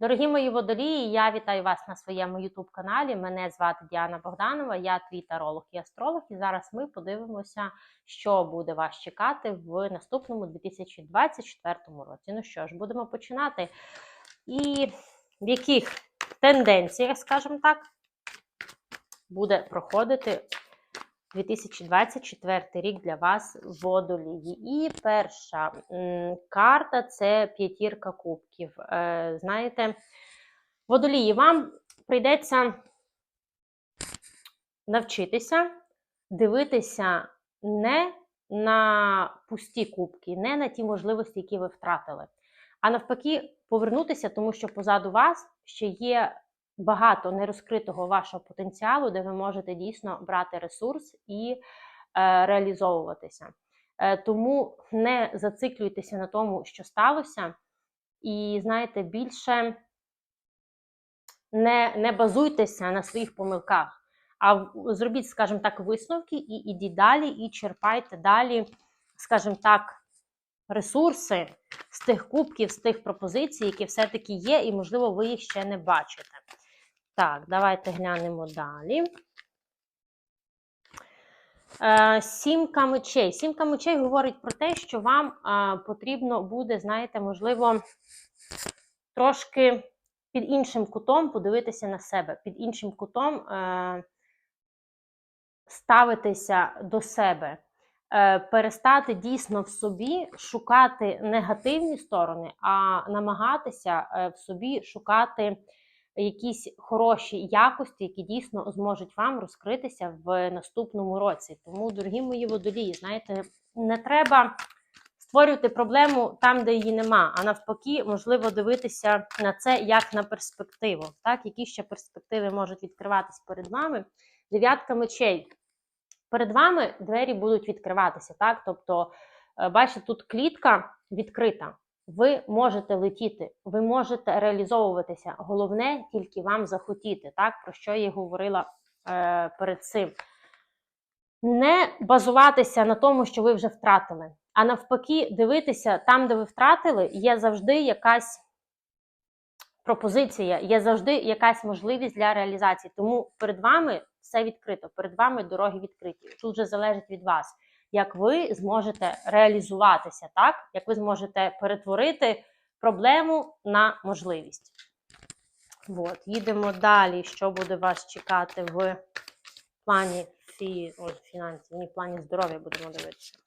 Дорогі мої водолії, я вітаю вас на своєму youtube каналі. Мене звати Діана Богданова, я твій таролог і астролог. І зараз ми подивимося, що буде вас чекати в наступному 2024 році. Ну що ж, будемо починати. І в яких тенденціях, скажімо так, буде проходити 2024 рік для вас водолії. І перша карта це п'ятірка кубків. Е, знаєте, водолії, вам прийдеться навчитися дивитися не на пусті кубки, не на ті можливості, які ви втратили, а навпаки, повернутися, тому що позаду вас ще є багато нерозкритого вашого потенціалу, де ви можете дійсно брати ресурс і е, реалізовуватися. Е, тому не зациклюйтеся на тому, що сталося, і знаєте, більше не, не базуйтеся на своїх помилках, а зробіть, скажімо так, висновки і ідіть далі, і черпайте далі, скажімо так, ресурси з тих кубків, з тих пропозицій, які все-таки є, і, можливо, ви їх ще не бачите. Так, давайте глянемо далі. Е, Сімка мечей. Сімка мечей говорить про те, що вам е, потрібно буде, знаєте, можливо, трошки під іншим кутом подивитися на себе, під іншим кутом е, ставитися до себе, перестати дійсно в собі шукати негативні сторони, а намагатися в собі шукати якісь хороші якості, які дійсно зможуть вам розкритися в наступному році. Тому, дорогі мої водолії, знаєте, не треба створювати проблему там, де її нема, а навпаки, можливо, дивитися на це як на перспективу. Так, які ще перспективи можуть відкриватись перед вами? Дев'ятка мечей. Перед вами двері будуть відкриватися, так? Тобто, е, бачите, тут клітка відкрита. Ви можете летіти, ви можете реалізовуватися. Головне тільки вам захотіти, так про що я говорила е, перед цим. Не базуватися на тому, що ви вже втратили, а навпаки, дивитися там, де ви втратили, є завжди якась пропозиція, є завжди якась можливість для реалізації. Тому перед вами все відкрито, перед вами дороги відкриті. Тут вже залежить від вас як ви зможете реалізуватися, так? Як ви зможете перетворити проблему на можливість. От, їдемо далі. Що буде вас чекати в плані фі... Ой, фінансів, в плані здоров'я будемо дивитися.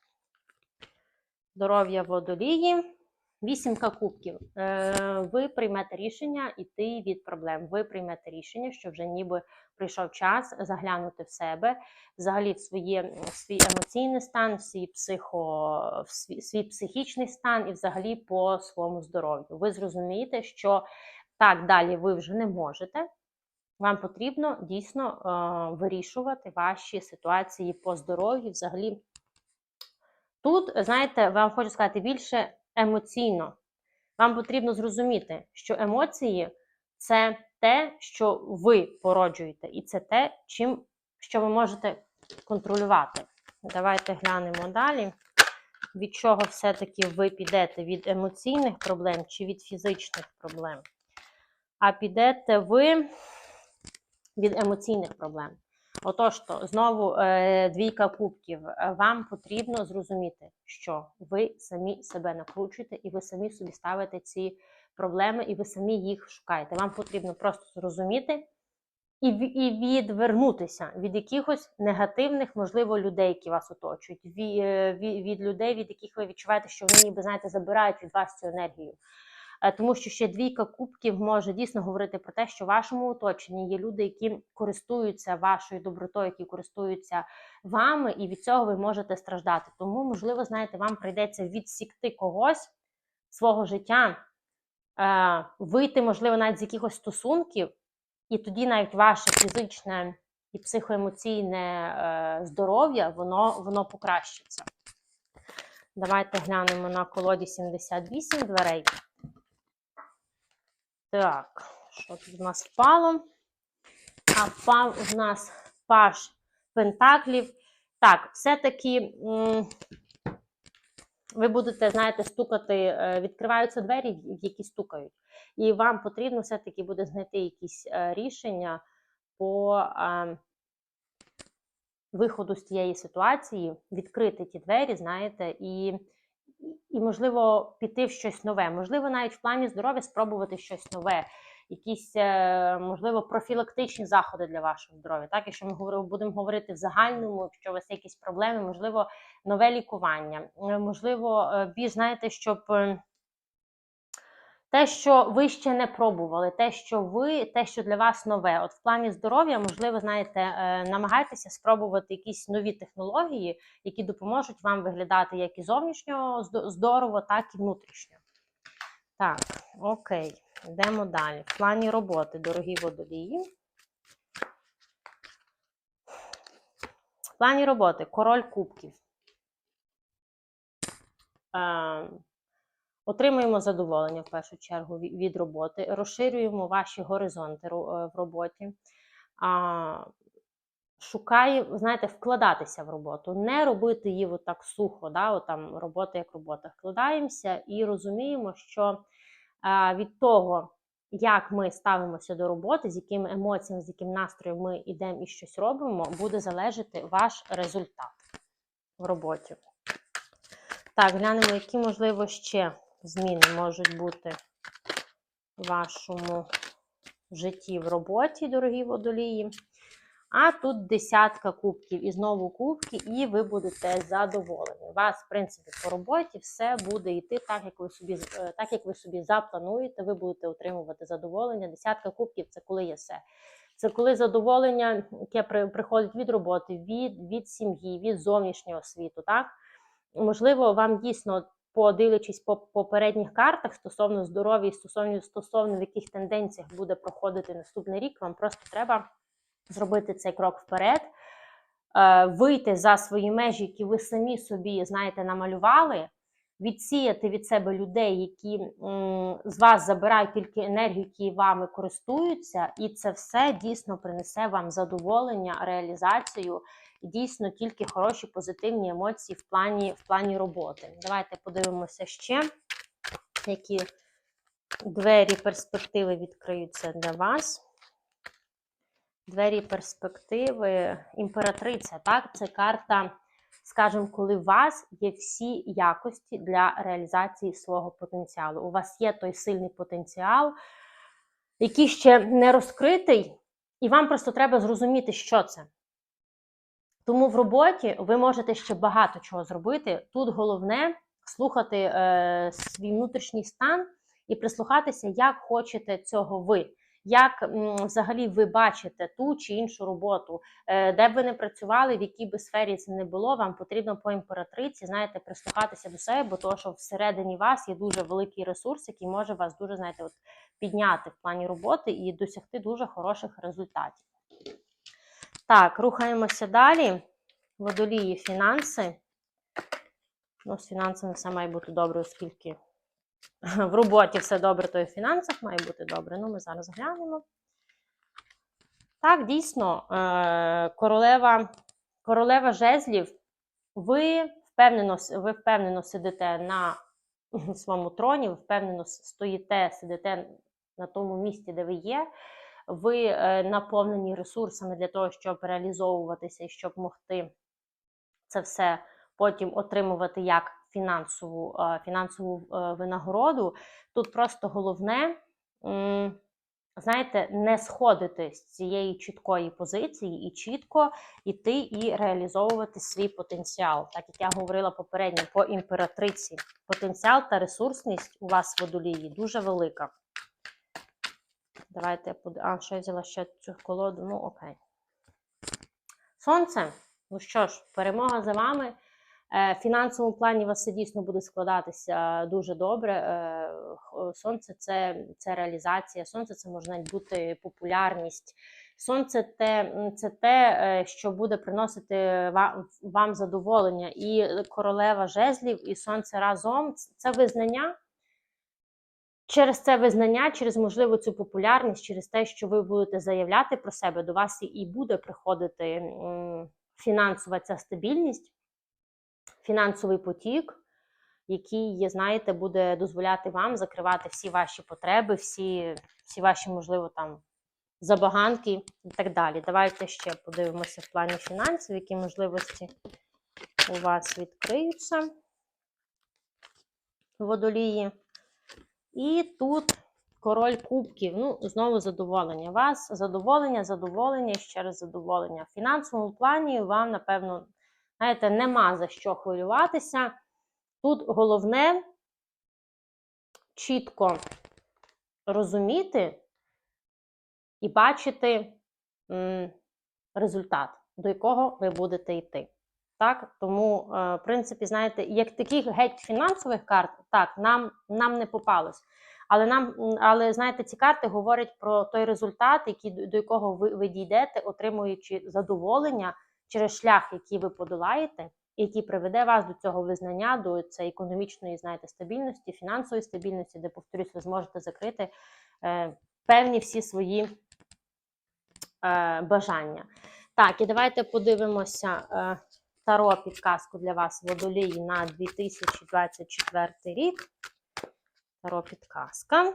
Здоров'я водолії. Вісімка кубків. Е, ви приймете рішення йти від проблем. Ви приймете рішення, що вже ніби прийшов час заглянути в себе, взагалі в своє в свій емоційний стан, в свій психо, в свій, свій психічний стан і взагалі по своєму здоров'ю. Ви зрозумієте, що так далі ви вже не можете. Вам потрібно дійсно е, вирішувати ваші ситуації по здоров'ю. Взагалі, тут, знаєте, вам хочу сказати більше емоційно. Вам потрібно зрозуміти, що емоції це те, що ви породжуєте, і це те, чим що ви можете контролювати. Давайте глянемо далі. Від чого все-таки ви підете? Від емоційних проблем чи від фізичних проблем? А підете ви від емоційних проблем. Отож, то знову е, двійка кубків. Е, Вам потрібно зрозуміти, що ви самі себе накручуєте, і ви самі собі ставите ці проблеми, і ви самі їх шукаєте. Вам потрібно просто зрозуміти і, і відвернутися від якихось негативних, можливо, людей, які вас оточують, ві- е, ві- від людей, від яких ви відчуваєте, що вони ніби знаєте, забирають від вас цю енергію. Е, Тому що ще двійка кубків може дійсно говорити про те, що в вашому оточенні є люди, які користуються вашою добротою, які користуються вами, і від цього ви можете страждати. Тому, можливо, знаєте, вам прийдеться відсікти когось свого життя, е, вийти, можливо, навіть з якихось стосунків, і тоді навіть ваше фізичне і психоемоційне е, здоров'я воно, воно покращиться. Давайте глянемо на колоді 78 дверей. Так, що тут в нас впало? А впав у нас паш пентаклів. Так, все-таки ви будете, знаєте, стукати, е, відкриваються двері, які стукають. І вам потрібно все-таки буде знайти якісь е, рішення по е, виходу з тієї ситуації, відкрити ті двері, знаєте, і, і, можливо, піти в щось нове. Можливо, навіть в плані здоров'я спробувати щось нове, якісь, е, можливо, профілактичні заходи для вашого здоров'я. Так, якщо ми будемо говорити в загальному, якщо у вас якісь проблеми, можливо, нове лікування, е, можливо, е, більш знаєте, щоб. Те, що ви ще не пробували, те, що ви, те, що для вас нове. От в плані здоров'я, можливо, знаєте, е, намагайтеся спробувати якісь нові технології, які допоможуть вам виглядати як і зовнішньо здорово, так і внутрішньо. Так, окей, йдемо далі. В плані роботи, дорогі водолії. В плані роботи король кубків. Е, Отримуємо задоволення в першу чергу від роботи, розширюємо ваші горизонти е, в роботі. А, шукає, знаєте, вкладатися в роботу, не робити її отак сухо, да, от там робота як робота. Вкладаємося і розуміємо, що а, від того, як ми ставимося до роботи, з якими емоціями, з яким настроєм ми йдемо і щось робимо, буде залежати ваш результат в роботі. Так, глянемо, які, можливо, ще зміни можуть бути в вашому житті в роботі, дорогі водолії. А тут десятка кубків і знову кубки, і ви будете задоволені. У вас, в принципі, по роботі все буде йти так, як ви собі, е, так, як ви собі заплануєте, ви будете отримувати задоволення. Десятка кубків це коли є все. Це коли задоволення, яке приходить від роботи, від, від сім'ї, від зовнішнього світу. Так? Можливо, вам дійсно, подивлячись по попередніх картах стосовно здоров'я стосовно, стосовно в яких тенденціях буде проходити наступний рік, вам просто треба зробити цей крок вперед, е, вийти за свої межі, які ви самі собі, знаєте, намалювали, відсіяти від себе людей, які з вас забирають тільки енергію, які вами користуються, і це все дійсно принесе вам задоволення, реалізацію і дійсно тільки хороші позитивні емоції в плані, в плані роботи. Давайте подивимося ще, які двері перспективи відкриються для вас. Двері перспективи, імператриця, так, це карта, скажімо, коли у вас є всі якості для реалізації свого потенціалу. У вас є той сильний потенціал, який ще не розкритий, і вам просто треба зрозуміти, що це. Тому в роботі ви можете ще багато чого зробити. Тут головне слухати е, свій внутрішній стан і прислухатися, як хочете цього ви. Як взагалі ви бачите ту чи іншу роботу, Е, де б ви не працювали, в якій би сфері це не було, вам потрібно по імператриці, знаєте, прислухатися до себе, бо того, що всередині вас є дуже великий ресурс, який може вас дуже, знаєте, от, підняти в плані роботи і досягти дуже хороших результатів. Так, рухаємося далі. Водолії фінанси. Ну, з фінансами все має бути добре, оскільки в роботі все добре, то і в фінансах має бути добре. Ну, ми зараз глянемо. Так, дійсно, е, королева, королева жезлів, ви впевнено, ви впевнено сидите на своєму троні, ви впевнено стоїте, сидите на тому місці, де ви є. Ви е, наповнені ресурсами для того, щоб реалізовуватися і щоб могти це все потім отримувати як фінансову, фінансову е, винагороду. Тут просто головне, знаєте, не сходити з цієї чіткої позиції і чітко йти і реалізовувати свій потенціал. Так як я говорила попередньо по імператриці, потенціал та ресурсність у вас в водолії дуже велика. Давайте я под... А, що я взяла ще цю колоду? Ну, окей. Сонце. Ну що ж, перемога за вами. Е, фінансовому плані у вас все дійсно буде складатися дуже добре. Е, Сонце це, це реалізація, сонце це може навіть бути популярність. Сонце те, це те, е, що буде приносити вам, вам задоволення. І королева жезлів, і сонце разом це визнання. Через це визнання, через можливо цю популярність, через те, що ви будете заявляти про себе, до вас і буде приходити фінансова ця стабільність, фінансовий потік. який, знаєте, буде дозволяти вам закривати всі ваші потреби, всі, всі ваші, можливо, там забаганки і так далі. Давайте ще подивимося в плані фінансів, які можливості у вас відкриються водолії. І тут король кубків. Ну, знову задоволення. Вас задоволення, задоволення, ще раз задоволення. В фінансовому плані вам, напевно, знаєте, нема за що хвилюватися. Тут головне чітко розуміти і бачити результат, до якого ви будете йти. Так, тому, е, в принципі, знаєте, як таких геть фінансових карт, так, нам, нам не попалось. Але нам, але знаєте, ці карти говорять про той результат, який до якого ви, ви дійдете, отримуючи задоволення через шлях, який ви подолаєте, який приведе вас до цього визнання, до цієї економічної, знаєте, стабільності, фінансової стабільності, де, повторюсь, ви зможете закрити е, певні всі свої е, бажання. Так, і давайте подивимося е, таро підказку для вас водолії на 2024 рік. Таро підказка.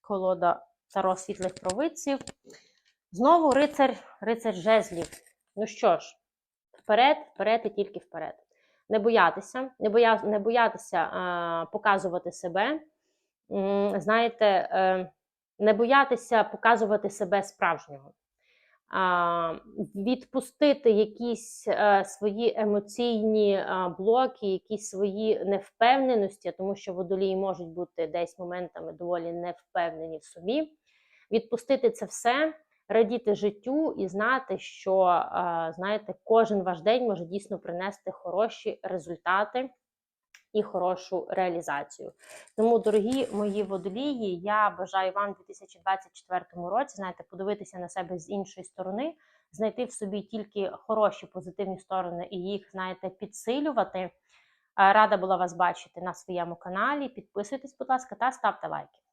Колода Таро світлих провидців. Знову рицар, рицар жезлів. Ну що ж, вперед, вперед і тільки вперед. Не боятися, не, боя, не боятися е, показувати себе. Знаєте, е, не боятися показувати себе справжнього. А, відпустити якісь е, свої емоційні блоки, якісь свої невпевненості, тому що водолії можуть бути десь моментами доволі невпевнені в собі. Відпустити це все, радіти життю і знати, що е, знаєте, кожен ваш день може дійсно принести хороші результати і хорошу реалізацію. Тому, дорогі мої водолії, я бажаю вам у 2024 році, знаєте, подивитися на себе з іншої сторони, знайти в собі тільки хороші позитивні сторони і їх, знаєте, підсилювати. Е, Рада була вас бачити на своєму каналі. Підписуйтесь, будь ласка, та ставте лайки.